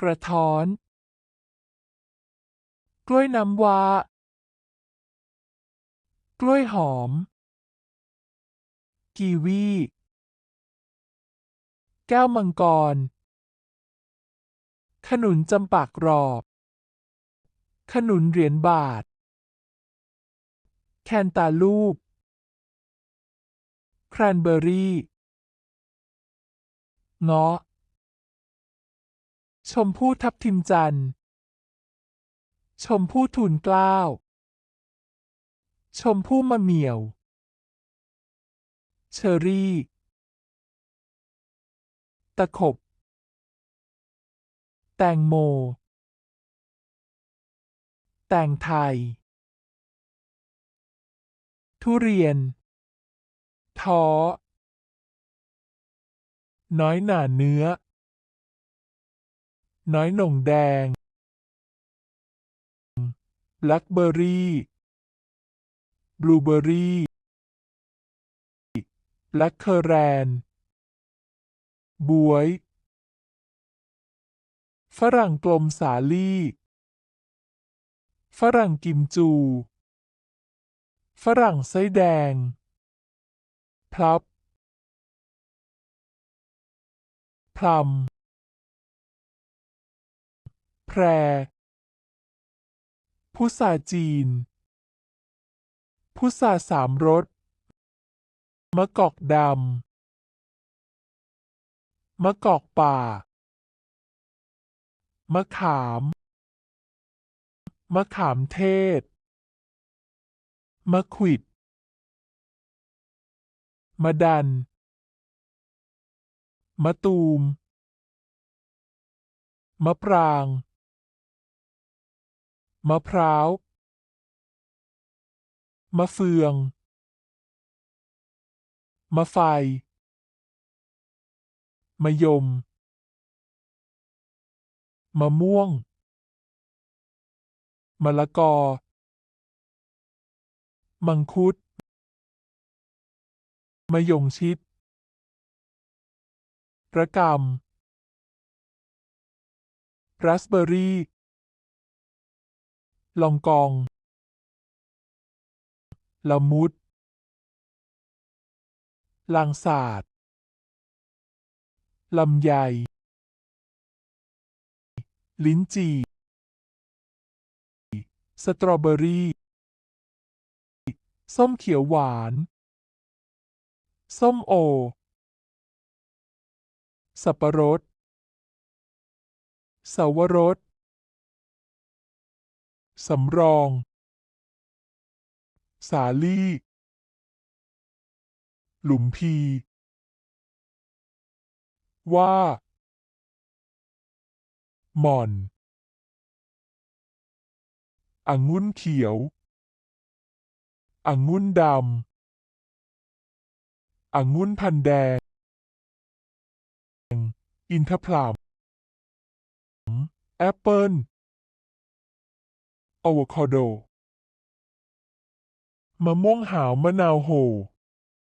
กระท้อน กล้วยน้ำว้ากล้วยหอม กีวี แก้วมังกร ขนุนจำปากรอบ ขนุนเหรียญบาท แคนตาลูป แครนเบอรี่ เงาะ ชมพู่ทับทิมจันทร์ ชมพู่ทูลเกล้า ชมพู่มะเหมี่ยว เชอรี่ ตะขบ แตงโม แตงไทย ทุเรียน ท้อ น้อยหน่าเนื้อ น้อยหน่งแดงแบล็คเบอร์รี่บลูเบอร์รี่แบล็คเคอร์แรนบวย ฝรั่งกลมสาลี่ ฝรั่งกิมจู ฝรั่งไส้แดง พลับ พลัม พรพุทราจีน พุทราสามรส มะกอกดำ มะกอกป่า มะขาม มะขามเทศ มะขวิด มะดัน มะตูม มะปราง มะพร้าว มะเฟือง มะไฟ มะยม มะม่วง มะละกอ มังคุด มะยงชิด ระกำราสเบอร์รี่ ลองกองละมุดลางศาสตร์ลำไยลิ้นจี่ สตรอเบอรี่ ส้มเขียวหวาน ส้มโอ สับปะรดสาวรส สำรอง สาลี่ หลุมพี ว่า หม่อนองุ่นเขียวองุ่นดำองุ่นพันแดง อินทผลัมแอปเปิล อะโวคาโด มะม่วงหาวมะนาวโห